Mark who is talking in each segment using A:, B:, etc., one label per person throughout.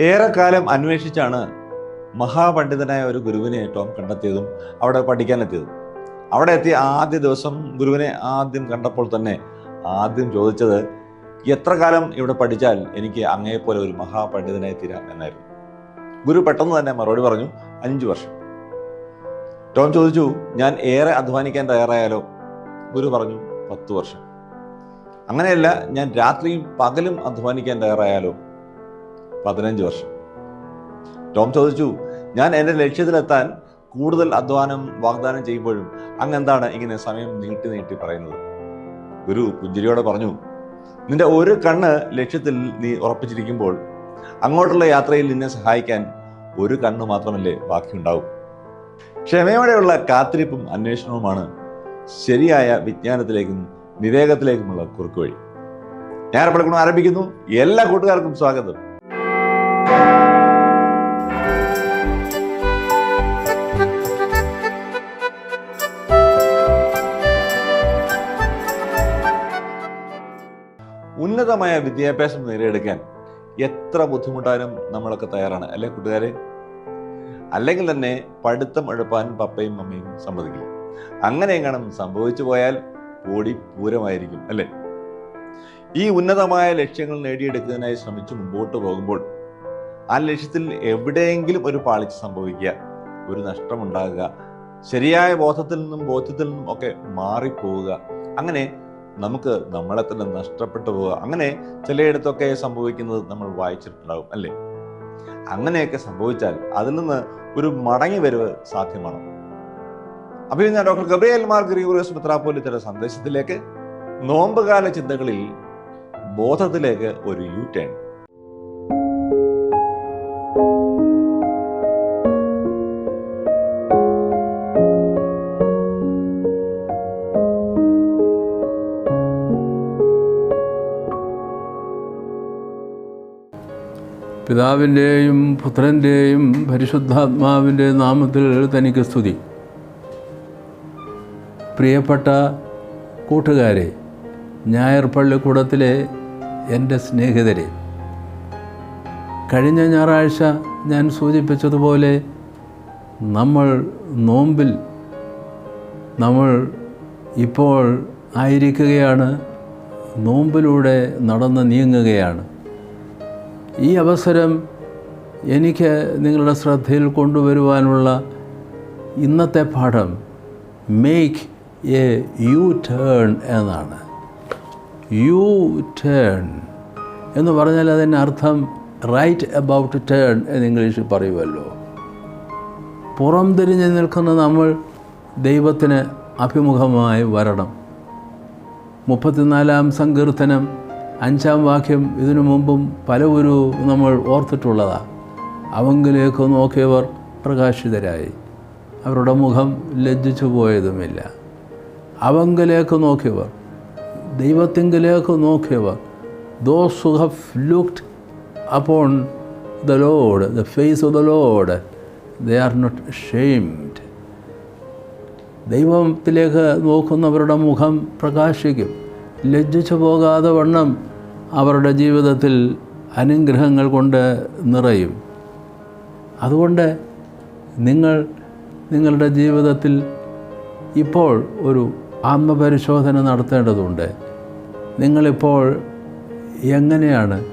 A: ഏറെക്കാലം അന്വേഷിച്ചാണ് മഹാപണ്ഡിതനായ ഒരു ഗുരുവിനെ ടോം കണ്ടെത്തിയതും അവിടെ പഠിക്കാനെത്തിയതും. അവിടെ എത്തിയ ആദ്യ ദിവസം ഗുരുവിനെ ആദ്യം കണ്ടപ്പോൾ തന്നെ ആദ്യം ചോദിച്ചത് എത്ര കാലം ഇവിടെ പഠിച്ചാൽ എനിക്ക് അങ്ങേപ്പോലെ ഒരു മഹാപണ്ഡിതനായി തീരാം എന്നായിരുന്നു. ഗുരു പെട്ടെന്ന് തന്നെ മറുപടി പറഞ്ഞു അഞ്ചു വർഷം. ടോം ചോദിച്ചു ഞാൻ ഏറെ അധ്വാനിക്കാൻ തയ്യാറായാലോ? ഗുരു പറഞ്ഞു പത്ത് വർഷം. അങ്ങനെയല്ല ഞാൻ രാത്രിയും പകലും അധ്വാനിക്കാൻ തയ്യാറായാലോ? പതിനഞ്ച് വർഷം. ടോം ചോദിച്ചു ഞാൻ എന്റെ ലക്ഷ്യത്തിലെത്താൻ കൂടുതൽ അധ്വാനം വാഗ്ദാനം ചെയ്യുമ്പോഴും അങ്ങ് എന്താണ് ഇങ്ങനെ സമയം നീട്ടി നീട്ടി പറയുന്നത്? ഗുരു പുഞ്ചിരിയോടെ പറഞ്ഞു നിന്റെ ഒരു കണ്ണ് ലക്ഷ്യത്തിൽ നീ ഉറപ്പിച്ചിരിക്കുമ്പോൾ അങ്ങോട്ടുള്ള യാത്രയിൽ നിന്നെ സഹായിക്കാൻ ഒരു കണ്ണ് മാത്രമല്ലേ ബാക്കിയുണ്ടാവും. ക്ഷമയോടെയുള്ള കാത്തിരിപ്പും അന്വേഷണവുമാണ് ശരിയായ വിജ്ഞാനത്തിലേക്കും വിവേകത്തിലേക്കുമുള്ള കുറുക്കുവഴി ഞാൻ പലക്കണം ആരംഭിക്കുന്നു? എല്ലാ കൂട്ടുകാർക്കും സ്വാഗതം. ഉന്നതമായ വിദ്യാഭ്യാസം നേടിയെടുക്കാൻ എത്ര ബുദ്ധിമുട്ടാനും നമ്മളൊക്കെ തയ്യാറാണ്. അല്ലെ കൂട്ടുകാരെ? അല്ലെങ്കിൽ തന്നെ പഠിത്തം എഴുപ്പാൻ പപ്പയും മമ്മയും സമ്മതിക്കും അങ്ങനെ സംഭവിച്ചു പോയാൽ ഓടി പൂരമായിരിക്കും അല്ലെ? ഈ ഉന്നതമായ ലക്ഷ്യങ്ങൾ നേടിയെടുക്കുന്നതിനായി ശ്രമിച്ചു മുമ്പോട്ട് പോകുമ്പോൾ ആ ലക്ഷ്യത്തിൽ എവിടെയെങ്കിലും ഒരു പാളിച്ച സംഭവിക്കുക ഒരു നഷ്ടമുണ്ടാകുക ശരിയായ ബോധത്തിൽ നിന്നും ബോധ്യത്തിൽ നിന്നും ഒക്കെ മാറിപ്പോവുക. അങ്ങനെ നമുക്ക് നമ്മളെ തന്നെ നഷ്ടപ്പെട്ടു പോവുക. അങ്ങനെ ചിലയിടത്തൊക്കെ സംഭവിക്കുന്നത് നമ്മൾ വായിച്ചിട്ടുണ്ടാകും അല്ലേ? അങ്ങനെയൊക്കെ സംഭവിച്ചാൽ അതിൽ നിന്ന് ഒരു മടങ്ങി വരവ് സാധ്യമാണ്? അപ്പോൾ ഞാൻ ഡോക്ടർ ഗബ്രിയേൽ മാർ ഗ്രിഗോറിയസ് മെത്രാപ്പോലിത്തയുടെ സന്ദേശത്തിലേക്ക് നോമ്പുകാല ചിന്തകളിൽ ബോധത്തിലേക്ക് ഒരു യു ടേൺ
B: പിതാവിന്റെയും പുത്രന്റെയും പരിശുദ്ധാത്മാവിന്റെ നാമത്തിൽ തനിക്ക് സ്തുതി. പ്രിയപ്പെട്ട കൂട്ടുകാരെ ഞായർ പള്ളിക്കൂടത്തിലെ എന്റെ സ്നേഹിതരെ കഴിഞ്ഞ ഞായറാഴ്ച ഞാൻ സൂചിപ്പിച്ചതുപോലെ നമ്മൾ നോമ്പിൽ നമ്മൾ ഇപ്പോൾ ആയിരിക്കുകയാണ് നോമ്പിലൂടെ നടന്ന് നീങ്ങുകയാണ്. ഈ അവസരം എനിക്ക് നിങ്ങളുടെ ശ്രദ്ധയിൽ കൊണ്ടുവരുവാനുള്ള ഇന്നത്തെ പാഠം മേക്ക് എ യു ടേൺ എന്നാണ്. യു ടേൺ എന്ന് പറഞ്ഞാൽ അതിന്റെ അർത്ഥം റൈറ്റ് അബൌട്ട് ടേൺ എന്ന് ഇംഗ്ലീഷിൽ പറയുമല്ലോ പുറം തിരിഞ്ഞ് നിൽക്കുന്ന നമ്മൾ ദൈവത്തിന് അഭിമുഖമായി വരണം. മുപ്പത്തിനാലാം സങ്കീർത്തനം അഞ്ചാം വാക്യം ഇതിനു മുമ്പും പലവരു നമ്മൾ ഓർത്തിട്ടുള്ളതാണ് അവങ്കിലേക്ക് നോക്കിയവർ പ്രകാശിതരായി. അവരുടെ മുഖം ലജ്ജിച്ചു പോയതുമില്ല. അവങ്കിലേക്ക് നോക്കിയവർ ദൈവത്തിങ്കിലേക്ക് നോക്കിയവർ those who have looked upon the lord the face of the lord they are not shamed ദൈവത്തിലേക്ക് നോക്കുന്നവരുടെ മുഖം പ്രകാശിക്കും. ലജ്ജിച്ചു പോകാതെ വണ്ണം അവരുടെ ജീവിതത്തിൽ അനുഗ്രഹങ്ങൾ കൊണ്ട് നിറയും. അതുകൊണ്ട് നിങ്ങൾ നിങ്ങളുടെ ജീവിതത്തിൽ ഇപ്പോൾ ഒരു ആത്മപരിശോധന നടത്തേണ്ടതുണ്ട്. നിങ്ങളിപ്പോൾ എങ്ങനെയാണ്?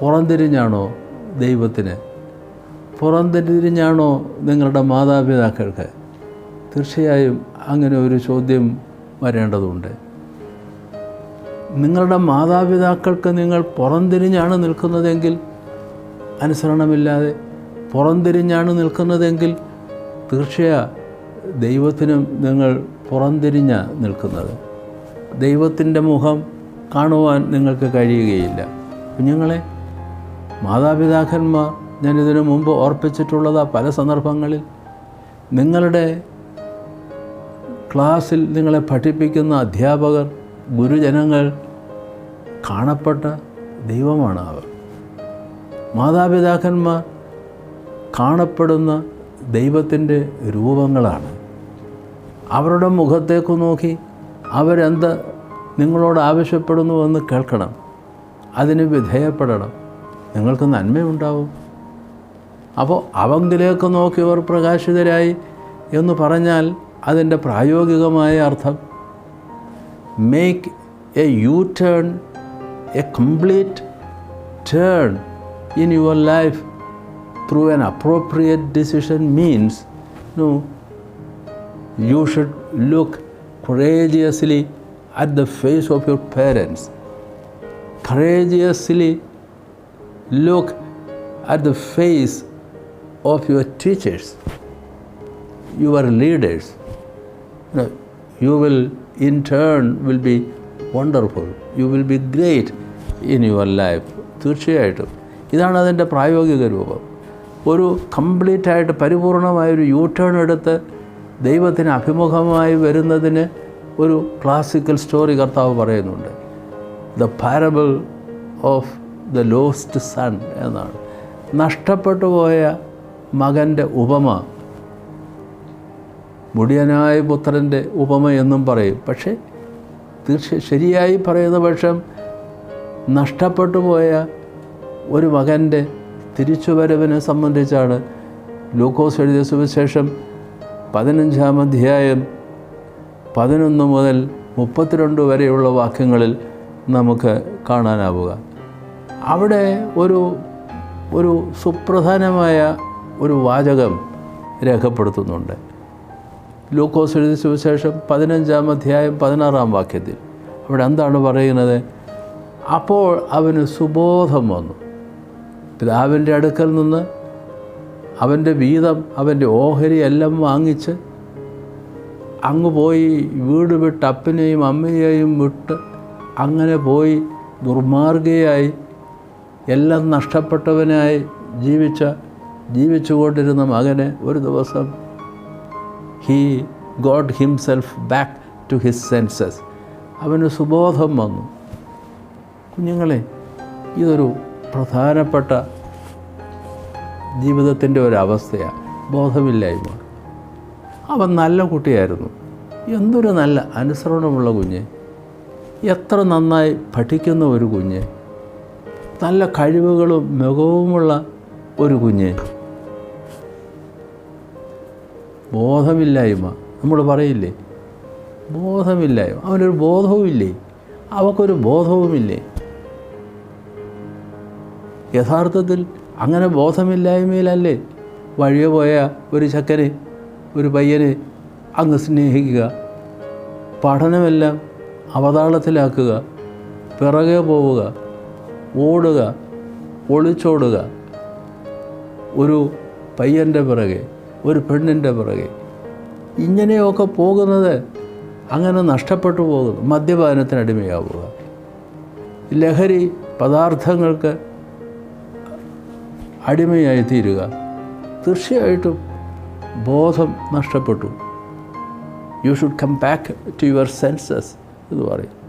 B: പുറംതിരിഞ്ഞാണോ ദൈവത്തിന്? പുറംതിരിഞ്ഞാണോ നിങ്ങളുടെ മാതാപിതാക്കൾക്ക്? തീർച്ചയായും അങ്ങനെ ഒരു ചോദ്യം വരേണ്ടതുണ്ട്. നിങ്ങളുടെ മാതാപിതാക്കൾക്ക് നിങ്ങൾ പുറംതിരിഞ്ഞാണ് നിൽക്കുന്നതെങ്കിൽ അനുസരണമില്ലാതെ പുറംതിരിഞ്ഞാണ് നിൽക്കുന്നതെങ്കിൽ തീർച്ചയായും ദൈവത്തിനും നിങ്ങൾ പുറംതിരിഞ്ഞ നിൽക്കുന്നത്. ദൈവത്തിന്റെ മുഖം കാണുവാൻ നിങ്ങൾക്ക് കഴിയുകയില്ല. കുഞ്ഞുങ്ങളെ മാതാപിതാക്കന്മാർ ഞാനിതിനു മുമ്പ് ഓർപ്പിച്ചിട്ടുള്ളതാ പല സന്ദർഭങ്ങളിൽ നിങ്ങളുടെ ക്ലാസ്സിൽ നിങ്ങളെ പഠിപ്പിക്കുന്ന അധ്യാപകർ ഗുരുജനങ്ങൾ കാണപ്പെട്ട ദൈവമാണ് അവർ. മാതാപിതാക്കന്മാർ കാണപ്പെടുന്ന ദൈവത്തിന്റെ രൂപങ്ങളാണ്. അവരുടെ മുഖത്തേക്ക് നോക്കി അവരെന്ത് നിങ്ങളോട് ആവശ്യപ്പെടുന്നുവെന്ന് കേൾക്കണം. അതിന് വിധേയപ്പെടണം. നിങ്ങൾക്ക് നന്മയുണ്ടാവും. അപ്പോൾ അവങ്കിലേക്ക് നോക്കിയവർ പ്രകാശിതരായി എന്ന് പറഞ്ഞാൽ അതിന്റെ പ്രായോഗികമായ അർത്ഥം make a U turn, a complete turn in your life through an appropriate decision means no, you should look courageously at the face of your parents. Courageously look at the face of your teachers, your leaders. You will in turn will be wonderful you will be great in your life തീർച്ചയായിട്ടും. ഇതാണ് അതിന്റെ പ്രായോഗിക രൂപം. ഒരു complete ആയിട്ട് പരിപൂർണമായൊരു you turn എടുത്ത് ദൈവത്തിന് അഭിമുഖമായി വരുന്നതിന് ഒരു ക്ലാസിക്കൽ സ്റ്റോറി കർത്താവ് പറയുന്നുണ്ട്. The parable of the lost son എന്നാണ്. നഷ്ടപ്പെട്ടു പോയ മകന്റെ ഉപമ മുടിയനായ പുത്രന്റെ ഉപമ എന്നും പറയും. പക്ഷേ തീർച്ച ശരിയായി പറയുന്ന പക്ഷം നഷ്ടപ്പെട്ടു പോയ ഒരു മകന്റെ തിരിച്ചുവരവിനെ സംബന്ധിച്ചാണ് ലൂക്കോസ് എഴുതിയ സുവിശേഷം പതിനഞ്ചാം അധ്യായം പതിനൊന്ന് മുതൽ മുപ്പത്തിരണ്ട് വരെയുള്ള വാക്യങ്ങളിൽ നമുക്ക് കാണാനാവുക. അവിടെ ഒരു ഒരു സുപ്രധാനമായ ഒരു വാചകം രേഖപ്പെടുത്തുന്നുണ്ട്. ലൂക്കോസ് എഴുതി സുവിശേഷം പതിനഞ്ചാം അധ്യായം പതിനാറാം വാക്യത്തിൽ. അവിടെ എന്താണ് പറയുന്നത്? അപ്പോൾ അവന് സുബോധം വന്നു. പിതാവിന്റെ അടുക്കൽ നിന്ന് അവന്റെ വീതം അവന്റെ ഓഹരി എല്ലാം വാങ്ങിച്ച് അങ്ങ് പോയി വീട് വിട്ട് അപ്പനെയും അമ്മയെയും വിട്ട് അങ്ങനെ പോയി ദുർമാർഗയായി എല്ലാം നഷ്ടപ്പെട്ടവനായി ജീവിച്ച ജീവിച്ചുകൊണ്ടിരുന്ന മകനെ ഒരു ദിവസം he got himself back to his senses അവന് സുബോധം വന്നു. കുഞ്ഞുങ്ങളെ ഇതൊരു പ്രധാനപ്പെട്ട ജീവിതത്തിന്റെ ഒരവസ്ഥയാണ് ബോധമില്ലായ്മ. അവൻ നല്ല കുട്ടിയായിരുന്നു. എന്തൊരു നല്ല അനുസരണമുള്ള കുഞ്ഞ്. എത്ര നന്നായി പഠിക്കുന്ന ഒരു കുഞ്ഞ്. നല്ല കഴിവുകളും മികവുമുള്ള ഒരു കുഞ്ഞ്. ബോധമില്ലായ്മ. നമ്മൾ പറയില്ലേ? ബോധമില്ലായ്മ. അവനൊരു ബോധവുമില്ലേ? അവക്കൊരു ബോധവുമില്ലേ? യഥാർത്ഥത്തിൽ അങ്ങനെ ബോധമില്ലായ്മയിലല്ലേ വഴിയെ പോയ ഒരു ചക്കന് ഒരു പയ്യന് അങ്ങ് സ്നേഹിക്കുക. പഠനമെല്ലാം അവതാളത്തിലാക്കുക. പിറകെ പോവുക. ഓടുക. ഒളിച്ചോടുക. ഒരു പയ്യന്റെ പിറകെ. ഒരു പെണ്ണിന്റെ പിറകെ. ഇങ്ങനെയൊക്കെ പോകുന്നത് അങ്ങനെ നഷ്ടപ്പെട്ടു പോകുന്നു. മദ്യപാനത്തിന് അടിമയാവുക. ലഹരി പദാർത്ഥങ്ങൾക്ക് അടിമയായി തീരുക. തീർച്ചയായിട്ടും ബോധം നഷ്ടപ്പെട്ടു. You should come back to your senses എന്ന് പറയും.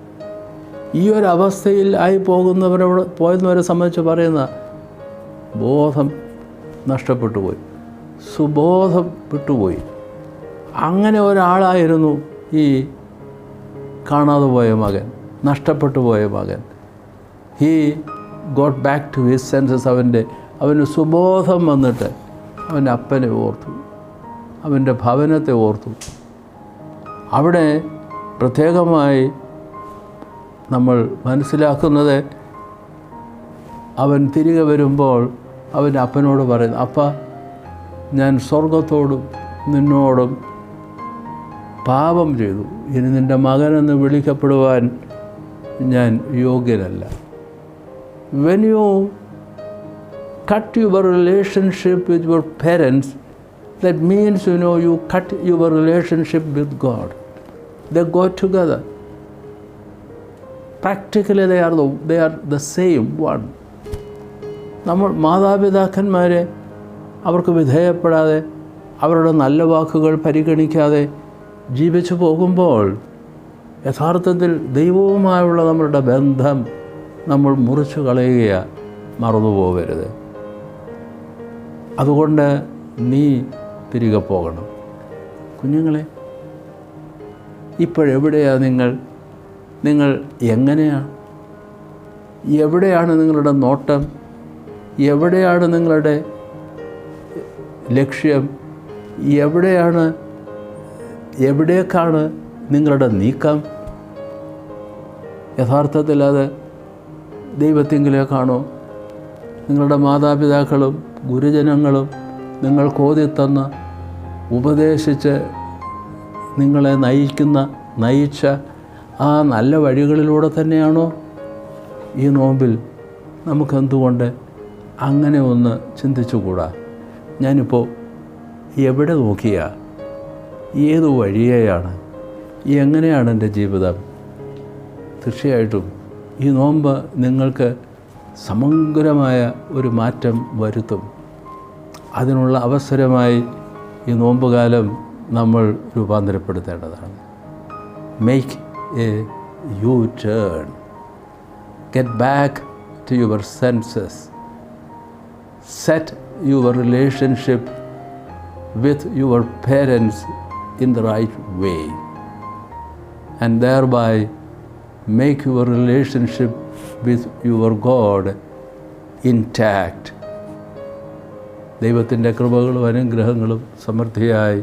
B: ഈ ഒരു അവസ്ഥയിൽ ആയി പോകുന്നവരോട് പോയെന്നവരെ സംബന്ധിച്ച് പറയുന്ന ബോധം നഷ്ടപ്പെട്ടു പോയി. സുബോധം വിട്ടുപോയി അങ്ങനെ ഒരാളായിരുന്നു ഈ കാണാതെ പോയ മകൻ നഷ്ടപ്പെട്ടു പോയ മകൻ. He got back to his senses അവന്റെ അവന് സുബോധം വന്നിട്ട് അവന്റെ അപ്പനെ ഓർത്തു അവന്റെ ഭവനത്തെ ഓർത്തു. അവിടെ പ്രത്യേകമായി നമ്മൾ മനസ്സിലാക്കുന്നത് അവൻ തിരികെ വരുമ്പോൾ അവന്റെ അപ്പനോട് പറയുന്നു അപ്പ ഞാൻ സ്വർഗത്തോടും നിന്നോടും പാപം ചെയ്തു ഇനി നിന്റെ മകനെന്ന് വിളിക്കപ്പെടുവാൻ ഞാൻ യോഗ്യനല്ല when you cut your relationship with your parents, that means you know you cut your relationship with God. They go together. They are the, they are the same one. നമ്മൾ മാതാപിതാക്കന്മാരെ അവർക്ക് വിധേയപ്പെടാതെ അവരുടെ നല്ല വാക്കുകൾ പരിഗണിക്കാതെ ജീവിച്ചു പോകുമ്പോൾ യഥാർത്ഥത്തിൽ ദൈവവുമായുള്ള നമ്മളുടെ ബന്ധം നമ്മൾ മുറിച്ചു കളയുകയാണ് മറന്നു പോകരുത് അതുകൊണ്ട് നീ തിരികെ പോകണം. കുഞ്ഞുങ്ങളെ ഇപ്പോഴെവിടെയാണ് നിങ്ങൾ? നിങ്ങൾ എങ്ങനെയാണ് എവിടെയാണ് നിങ്ങളുടെ നോട്ടം? എവിടെയാണ് നിങ്ങളുടെ ലക്ഷ്യം എവിടെയാണ് എവിടേക്കാണ് നിങ്ങളുടെ നീക്കം? യഥാർത്ഥത്തിൽ അത് ദൈവത്തിങ്കിലേക്കാണോ? നിങ്ങളുടെ മാതാപിതാക്കളും ഗുരുജനങ്ങളും നിങ്ങൾക്ക് ഓതിത്തന്ന ഉപദേശിച്ച് നിങ്ങളെ നയിക്കുന്ന നയിച്ച ആ നല്ല വഴികളിലൂടെ തന്നെയാണോ? ഈ നോമ്പിൽ നമുക്കെന്തുകൊണ്ട് അങ്ങനെ ഒന്ന് ചിന്തിച്ചുകൂടാ? ഞാനിപ്പോൾ എവിടെ നോക്കിയാ? ഏത് വഴിയെയാണ്? എങ്ങനെയാണ് എന്റെ ജീവിതം? തീർച്ചയായിട്ടും ഈ നോമ്പ് നിങ്ങൾക്ക് സമഗ്രമായ ഒരു മാറ്റം വരുത്തും. അതിനുള്ള അവസരമായി ഈ നോമ്പുകാലം നമ്മൾ രൂപാന്തരപ്പെടുത്തേണ്ടതാണ്. Make a U turn get back to your senses set your relationship with your parents in the right way and thereby make your relationship with your God intact. ദൈവത്തിന്റെ കൃപകളും അനുഗ്രഹങ്ങളും സമൃദ്ധിയായി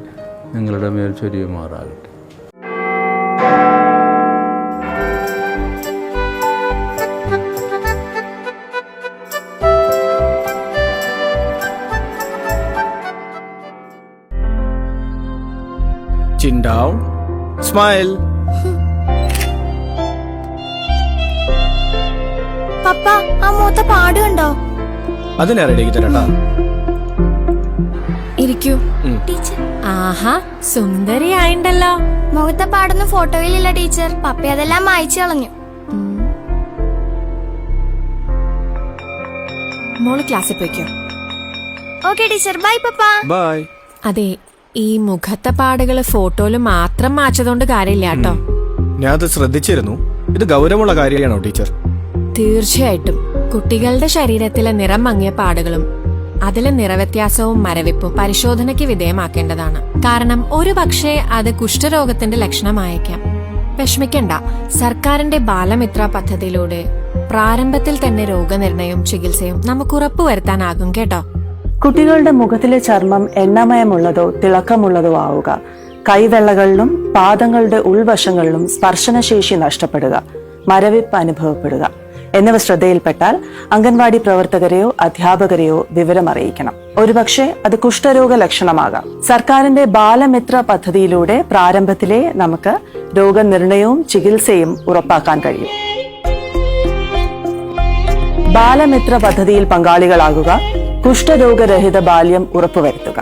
B: നിങ്ങളുടെ മേൽ ചൊരിയുമാറാകട്ടെ
C: Chin down. Smile.
D: പപ്പ ആ മൂത്ത പാടുണ്ടോ
C: അതിനെ റെഡിയാക്കി തരട്ടാ?
E: ഇരിക്കൂ.
D: ടീച്ചർ.
E: ആഹാ സുന്ദരിയായിണ്ടല്ലോ.
D: മുഖത്തെ പാടൊന്നും ഫോട്ടോയിലില്ല ടീച്ചർ. പപ്പ അതെല്ലാം മായച്ചു കളഞ്ഞു.
E: മോൾ ക്ലാസ്സിൽ പോയിക്കോ.
D: Okay teacher. ബൈ പപ്പ.
C: ബൈ.
E: അതെ ഈ മുഖത്തെ പാടുകൾ ഫോട്ടോയിൽ മാത്രം മാച്ചതുകൊണ്ട് കാര്യമില്ല കേട്ടോ.
C: ഞാൻ അത് ശ്രദ്ധിച്ചിരുന്നു. ഇത് ഗൗരവമുള്ള കാര്യമാണോ ടീച്ചർ?
E: തീർച്ചയായിട്ടും. കുട്ടികളുടെ ശരീരത്തിലെ നിറം മങ്ങിയ പാടുകളും അതിലെ നിറവ്യത്യാസവും മരവിപ്പും പരിശോധനയ്ക്ക് വിധേയമാക്കേണ്ടതാണ്. കാരണം ഒരു പക്ഷേ അത് കുഷ്ഠരോഗത്തിന്റെ ലക്ഷണമായേക്കാം. വിഷമിക്കണ്ട. സർക്കാരിന്റെ ബാലമിത്ര പദ്ധതിയിലൂടെ പ്രാരംഭത്തിൽ തന്നെ രോഗനിർണയവും ചികിത്സയും നമുക്ക് ഉറപ്പുവരുത്താനാകും കേട്ടോ.
F: കുട്ടികളുടെ മുഖത്തിലെ ചർമ്മം എണ്ണമയമുള്ളതോ തിളക്കമുള്ളതോ ആവുക. കൈവെള്ളകളിലും പാദങ്ങളുടെ ഉൾവശങ്ങളിലും സ്പർശനശേഷി നഷ്ടപ്പെടുക. മരവിപ്പ് അനുഭവപ്പെടുക. എന്നിവ ശ്രദ്ധയിൽപ്പെട്ടാൽ അംഗൻവാടി പ്രവർത്തകരെയോ അധ്യാപകരെയോ വിവരമറിയിക്കണം. ഒരുപക്ഷെ അത് കുഷ്ഠരോഗ ലക്ഷണമാകാം. സർക്കാരിന്റെ ബാലമിത്ര പദ്ധതിയിലൂടെ പ്രാരംഭത്തിലെ നമുക്ക് രോഗനിർണയവും ചികിത്സയും ഉറപ്പാക്കാൻ കഴിയും. ബാലമിത്ര പദ്ധതിയിൽ പങ്കാളികളാകുക കുഷ്ഠരോഗരഹിത ബാല്യം ഉറപ്പുവരുത്തുക.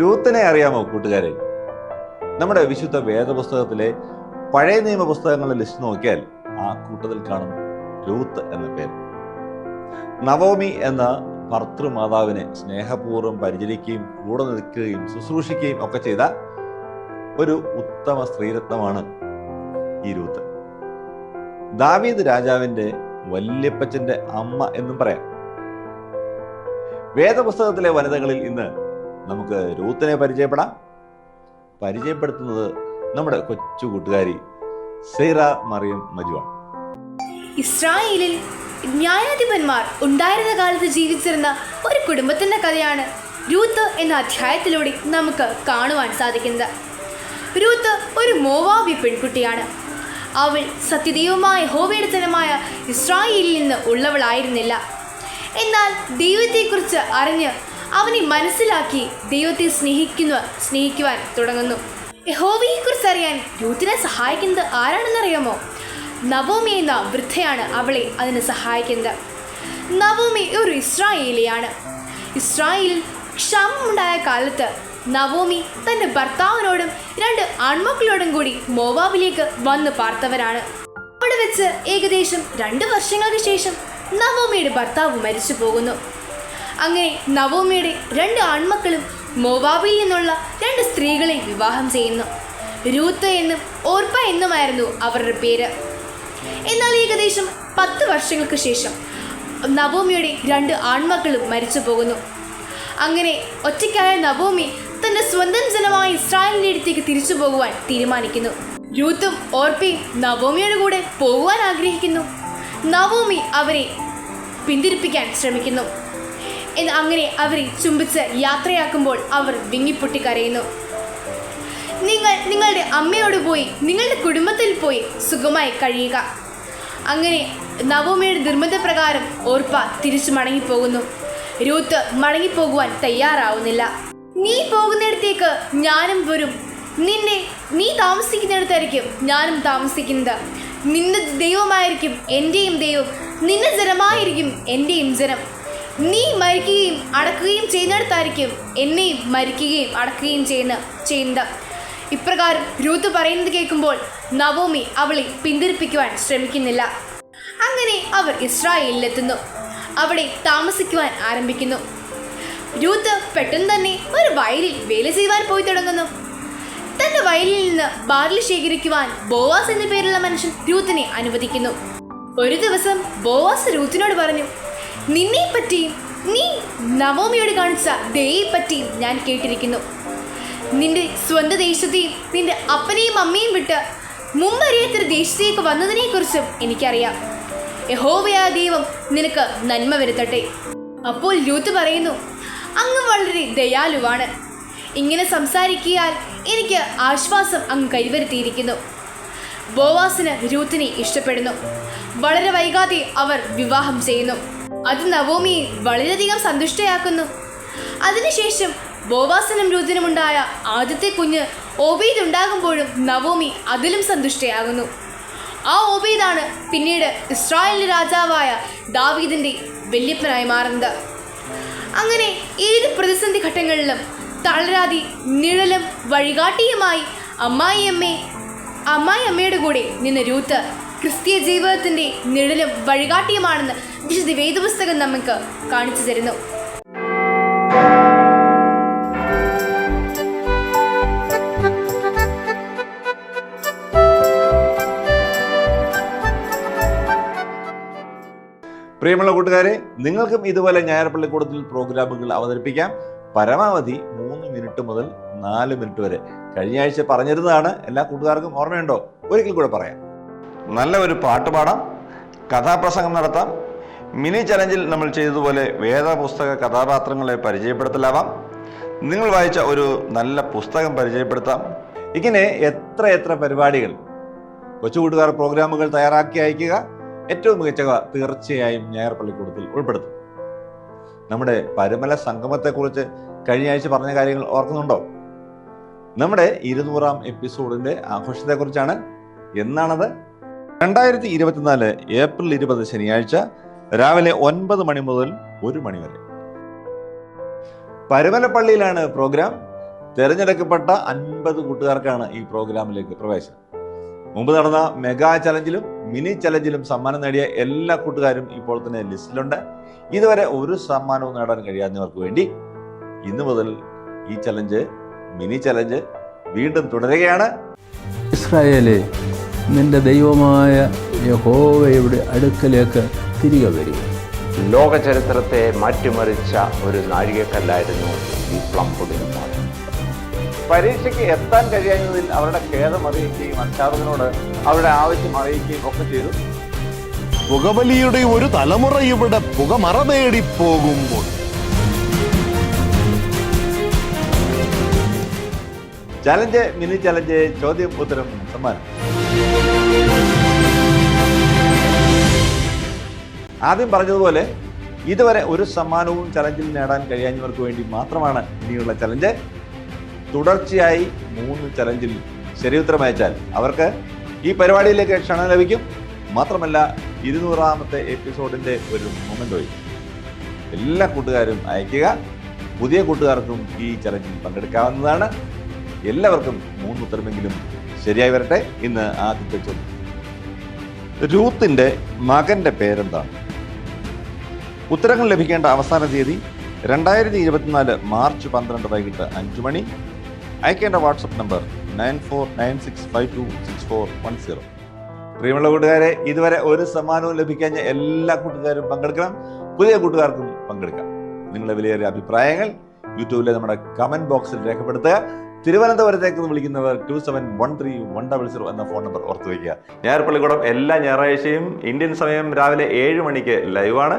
A: രൂത്തിനെ അറിയാമോ കൂട്ടുകാരെ? നമ്മുടെ വിശുദ്ധ വേദപുസ്തകത്തിലെ പഴയ നിയമ പുസ്തകങ്ങളുടെ ലിസ്റ്റ് നോക്കിയാൽ ആ കൂട്ടത്തിൽ കാണും രൂത്ത് എന്ന പേര്. നവോമി എന്ന ഭർത്തൃമാതാവിനെ സ്നേഹപൂർവം പരിചരിക്കുകയും കൂടെ നിൽക്കുകയും ശുശ്രൂഷിക്കുകയും ഒക്കെ ചെയ്ത ഒരു ഉത്തമ സ്ത്രീരത്നമാണ് ഈ രൂത്ത്. ദാവീദ് രാജാവിന്റെ വല്യപ്പച്ചന്റെ അമ്മ എന്നും പറയാം. വേദപുസ്തകത്തിലെ വനിതകളിൽ ഇന്ന് നമുക്ക് രൂത്തിനെ പരിചയപ്പെടാം. പരിചയപ്പെടുത്തുന്നത് നമ്മുടെ കൊച്ചു കൂട്ടുകാരി സെയ്റ മറിയം മജുവാണ്.
G: ഇസ്രായേലിൽ ന്യായാധിപന്മാർ ഉണ്ടായിരുന്ന കാലത്ത് ജീവിച്ചിരുന്ന ഒരു കുടുംബത്തിന്റെ കഥയാണ് രൂത്ത് എന്ന അധ്യായത്തിലൂടെ നമുക്ക് കാണുവാൻ സാധിക്കുന്നത്. രൂത്ത് ഒരു മോവാബി പെൺകുട്ടിയാണ്. അവൾ സത്യദൈവമായ ഹോവേടത്തനമായ ഇസ്രായേലിൽ നിന്ന് ഉള്ളവളായിരുന്നില്ല. എന്നാൽ ദൈവത്തെക്കുറിച്ച് അറിഞ്ഞ് അവനെ മനസ്സിലാക്കി ദൈവത്തെ സ്നേഹിക്കുന്ന സ്നേഹിക്കുവാൻ തുടങ്ങുന്നു. യഹോവയെക്കുറിച്ച് അറിയാൻ യൂത്തിനെ സഹായിക്കുന്നത് ആരാണെന്നറിയാമോ? നവോമി എന്ന വൃദ്ധയാണ് അവളെ അതിന് സഹായിക്കുന്നത്. നവോമി ഒരു ഇസ്രായേലിയാണ്. ഇസ്രായേലിൽ ക്ഷാമമുണ്ടായ കാലത്ത് നവോമി തന്റെ ഭർത്താവിനോടും രണ്ട് ആൺമക്കളോടും കൂടി മോവാബിലേക്ക് വന്ന് പാർത്തവരാണ്. അവിടെ വെച്ച് ഏകദേശം രണ്ട് വർഷങ്ങൾക്ക് ശേഷം നവോമിയുടെ ഭർത്താവ് മരിച്ചു പോകുന്നു. അങ്ങനെ നവോമിയുടെ രണ്ട് ആൺമക്കളും മോവാബിൽ നിന്നുള്ള രണ്ട് സ്ത്രീകളെ വിവാഹം ചെയ്യുന്നു. രൂത്ത് എന്നും ഓർപ്പ എന്നുമായിരുന്നു അവരുടെ പേര്. എന്നാൽ ഏകദേശം പത്ത് വർഷങ്ങൾക്ക് ശേഷം നവോമിയുടെ രണ്ട് ആൺമക്കളും മരിച്ചു പോകുന്നു. അങ്ങനെ ഒറ്റയ്ക്കായ നവോമി തന്റെ സ്വന്തം ജനമായ ഇസ്രായേലിന്റെ അടുത്തേക്ക് തിരിച്ചു പോകുവാൻ തീരുമാനിക്കുന്നു. യൂത്തും ഓർപ്പയും നവോമിയുടെ കൂടെ പോകുവാൻ ആഗ്രഹിക്കുന്നു. നവോമി അവരെ പിന്തിരിപ്പിക്കാൻ ശ്രമിക്കുന്നു. എന്ന് അങ്ങനെ അവരെ ചുംബിച്ച് യാത്രയാക്കുമ്പോൾ അവർ വിങ്ങിപ്പൊട്ടി കരയുന്നു. നിങ്ങൾ നിങ്ങളുടെ അമ്മയോട് പോയി നിങ്ങളുടെ കുടുംബത്തിൽ പോയി സുഖമായി കഴിയുക. അങ്ങനെ നവോമിയുടെ നിർബന്ധപ്രകാരം ഓർപ്പ തിരിച്ചു മടങ്ങിപ്പോകുന്നു. രൂത്ത് മടങ്ങിപ്പോകുവാൻ തയ്യാറാവുന്നില്ല. നീ പോകുന്നിടത്തേക്ക് ഞാനും വരും. നിന്നെ നീ താമസിക്കുന്നിടത്തായിരിക്കും ഞാനും താമസിക്കുന്നത്. നിന്റെ ദൈവമായിരിക്കും എന്റെയും ദൈവം. നിന്റെ ജനമായിരിക്കും എന്റെയും ജനം. നീ മരിക്കുകയും അടക്കുകയും ചെയ്യുന്നിടത്തായിരിക്കും എന്നെയും മരിക്കുകയും അടക്കുകയും ചെയ്യുന്ന ചെയ്യുന്നത്. ഇപ്രകാരം രൂത്ത് പറയുന്നത് കേൾക്കുമ്പോൾ നവോമി അവളെ പിന്തിരിപ്പിക്കുവാൻ ശ്രമിക്കുന്നില്ല. അങ്ങനെ അവർ ഇസ്രായേലിലെത്തുന്നു. അവിടെ താമസിക്കുവാൻ ആരംഭിക്കുന്നു. രൂത്ത് പെട്ടെന്ന് തന്നെ ഒരു വയലിൽ വേല ചെയ്യുവാൻ പോയി തുടങ്ങുന്നു. തന്റെ വയലിൽ നിന്ന് ബാർലി ശേഖരിക്കുവാൻ ബോവാസ് എന്ന പേരുള്ള മനുഷ്യൻ രൂത്തിനെ അനുവദിക്കുന്നു. ഒരു ദിവസം ബോവാസ് രൂത്തിനോട് പറഞ്ഞു നിന്നെ പറ്റിയും നീ നവോമിയോട് കാണിച്ച ദയെ പറ്റിയും ഞാൻ കേട്ടിരിക്കുന്നു. നിന്റെ സ്വന്തം ദേശത്തെയും നിന്റെ അപ്പനെയും അമ്മയും വിട്ട് മുമ്പറിയാത്തൊരു ദേശത്തേക്ക് വന്നതിനെക്കുറിച്ചും എനിക്കറിയാം. യഹോവയാ ദൈവം നിനക്ക് നന്മ വരുത്തട്ടെ. അപ്പോൾ ലൂത്ത് പറയുന്നു അങ്ങ് വളരെ ദയാലുവാണ്. ഇങ്ങനെ സംസാരിക്കിയാൽ എനിക്ക് ആശ്വാസം അങ്ങ് കൈവരുത്തിയിരിക്കുന്നു. ബോവാസിന് രൂത്തിനെ ഇഷ്ടപ്പെടുന്നു. വളരെ വൈകാതെ അവർ വിവാഹം ചെയ്യുന്നു. അത് നവോമിയെ വളരെയധികം സന്തുഷ്ടയാക്കുന്നു. അതിനുശേഷം ബോവാസിനും രൂതിനുമുണ്ടായ ആദ്യത്തെ കുഞ്ഞ് ഓബീദ് ഉണ്ടാകുമ്പോഴും നവോമി അതിലും സന്തുഷ്ടയാകുന്നു. ആ ഓബീദാണ് പിന്നീട് ഇസ്രായേലി രാജാവായ ദാവീദിന്റെ വല്യപ്പനായി മാറുന്നത്. അങ്ങനെ ഏത് പ്രതിസന്ധി ഘട്ടങ്ങളിലും തളരാതി നിഴലും വഴികാട്ടിയുമായി അമ്മായിയമ്മേ അമ്മായിയമ്മയുടെ കൂടെ നിന്ന് രൂത്ത് ക്രിസ്തീയ ജീവിതത്തിന്റെ നിഴലും വഴികാട്ടിയുമാണെന്ന് വിശുദ്ധ വേദപുസ്തകം നമുക്ക് കാണിച്ചു തരുന്നു.
A: പ്രിയമുള്ള കൂട്ടുകാരെ നിങ്ങൾക്കും ഇതുപോലെ ഞായർപ്പള്ളിക്കൂടത്തിൽ പ്രോഗ്രാമുകൾ അവതരിപ്പിക്കാം. പരമാവധി മൂന്ന് മിനിറ്റ് മുതൽ നാല് മിനിറ്റ് വരെ. കഴിഞ്ഞ ആഴ്ച പറഞ്ഞിരുന്നതാണ് എല്ലാ കൂട്ടുകാർക്കും ഓർമ്മയുണ്ടോ? ഒരിക്കൽ കൂടെ പറയാം. നല്ല ഒരു പാട്ട് പാടാം കഥാപ്രസംഗം നടത്താം. മിനി ചലഞ്ചിൽ നമ്മൾ ചെയ്തതുപോലെ വേദപുസ്തക കഥാപാത്രങ്ങളെ പരിചയപ്പെടുത്തലാവാം. നിങ്ങൾ വായിച്ച ഒരു നല്ല പുസ്തകം പരിചയപ്പെടുത്താം. ഇങ്ങനെ എത്ര എത്ര പരിപാടികൾ. കൊച്ചു കൂട്ടുകാർ പ്രോഗ്രാമുകൾ തയ്യാറാക്കി അയക്കുക ഏറ്റവും മികച്ചവ തീർച്ചയായും ഞായർ പള്ളിക്കൂടത്തിൽ ഉൾപ്പെടുത്തും. നമ്മുടെ പരുമല സംഗമത്തെക്കുറിച്ച് കഴിഞ്ഞ ആഴ്ച പറഞ്ഞ കാര്യങ്ങൾ ഓർക്കുന്നുണ്ടോ? നമ്മുടെ ഇരുന്നൂറാം എപ്പിസോഡിന്റെ ആഘോഷത്തെക്കുറിച്ചാണ് എന്നാണത്? രണ്ടായിരത്തി ഇരുപത്തിനാല് ഏപ്രിൽ ഇരുപത് ശനിയാഴ്ച രാവിലെ ഒൻപത് മണി മുതൽ ഒരു മണി വരെ. പരുമലപ്പള്ളിയിലാണ് പ്രോഗ്രാം. തിരഞ്ഞെടുക്കപ്പെട്ട അൻപത് കൂട്ടുകാർക്കാണ് ഈ പ്രോഗ്രാമിലേക്ക് പ്രവേശനം. മുമ്പ് നടന്ന മെഗാ ചലഞ്ചിലും മിനി ചലഞ്ചിലും സമ്മാനം നേടിയ എല്ലാ കൂട്ടുകാരും ഇപ്പോൾ തന്നെ ലിസ്റ്റിലുണ്ട്. ഇതുവരെ ഒരു സമ്മാനവും നേടാൻ കഴിയാത്തവർക്ക് വേണ്ടി ഇന്നു മുതൽ ഈ ചലഞ്ച് മിനി ചലഞ്ച് വീണ്ടും തുടരുകയാണ്.
B: ഇസ്രായേലെ നിന്റെ ദൈവമായ യഹോവയുടെ അടുക്കലേക്ക് തിരികെ വരിക
H: ലോക ചരിത്രത്തെ മാറ്റിമറിച്ച ഒരു നാഴികക്കല്ലായിരുന്നു ഈ പ്ലം മോഡൽ
A: പരീക്ഷയ്ക്ക് എത്താൻ കഴിയാഞ്ഞതിൽ അവരുടെ ഖേദം അറിയിക്കുകയും അധ്യാപകനോട് അവരുടെ ആവശ്യം അറിയിക്കുകയും ഒക്കെ ചെയ്തു.
I: പുകവലിയുടെ ഒരു തലമുറ ഇവിടെ പുകമറ നേടി പോകുമ്പോൾ
A: ചലഞ്ച് മിനി ചലഞ്ച് ചോദ്യം ഉത്തരം സമ്മാനം. ആദ്യം പറഞ്ഞതുപോലെ ഇതുവരെ ഒരു സമ്മാനവും ചലഞ്ചിൽ നേടാൻ കഴിയാഞ്ഞവർക്ക് വേണ്ടി മാത്രമാണ് ഇനിയുള്ള ചലഞ്ച്. തുടർച്ചയായി മൂന്ന് ചലഞ്ചിൽ ശരിയുത്തരം അയച്ചാൽ അവർക്ക് ഈ പരിപാടിയിലേക്ക് ക്ഷണം ലഭിക്കും. മാത്രമല്ല ഇരുന്നൂറാമത്തെ എപ്പിസോഡിന്റെ ഒരു മൊമെന്റ് വഴി എല്ലാ കൂട്ടുകാരും അയക്കുക. പുതിയ കൂട്ടുകാർക്കും ഈ ചലഞ്ചിൽ പങ്കെടുക്കാവുന്നതാണ്. എല്ലാവർക്കും മൂന്ന് ഉത്തരമെങ്കിലും ശരിയായി വരട്ടെ. ഇന്ന് ആദ്യത്തെ ചോദ്യം. രൂത്തിന്റെ മകന്റെ പേരെന്താണ്? ഉത്തരങ്ങൾ ലഭിക്കേണ്ട അവസാന തീയതി രണ്ടായിരത്തി ഇരുപത്തിനാല് മാർച്ച് പന്ത്രണ്ട് വൈകിട്ട് അഞ്ചു മണി. അയക്കേണ്ട WhatsApp number nine four nine six five two six four one zero. പ്രിയമുള്ള കൂട്ടുകാരെ ഇതുവരെ ഒരു സമ്മാനവും ലഭിക്കാഞ്ഞ എല്ലാ കൂട്ടുകാരും പങ്കെടുക്കണം. പുതിയ കൂട്ടുകാർക്കും പങ്കെടുക്കാം. നിങ്ങളുടെ വിലയേറിയ അഭിപ്രായങ്ങൾ യൂട്യൂബിലെ നമ്മുടെ കമന്റ് ബോക്സിൽ രേഖപ്പെടുത്തുക. തിരുവനന്തപുരത്തേക്ക് വിളിക്കുന്നവർ two seven one three one double zero എന്ന ഫോൺ നമ്പർ ഓർത്ത് വയ്ക്കുക. ഞായർപ്പള്ളിക്കൂടം എല്ലാ ഞായറാഴ്ചയും ഇന്ത്യൻ സമയം രാവിലെ ഏഴ് മണിക്ക് ലൈവാണ്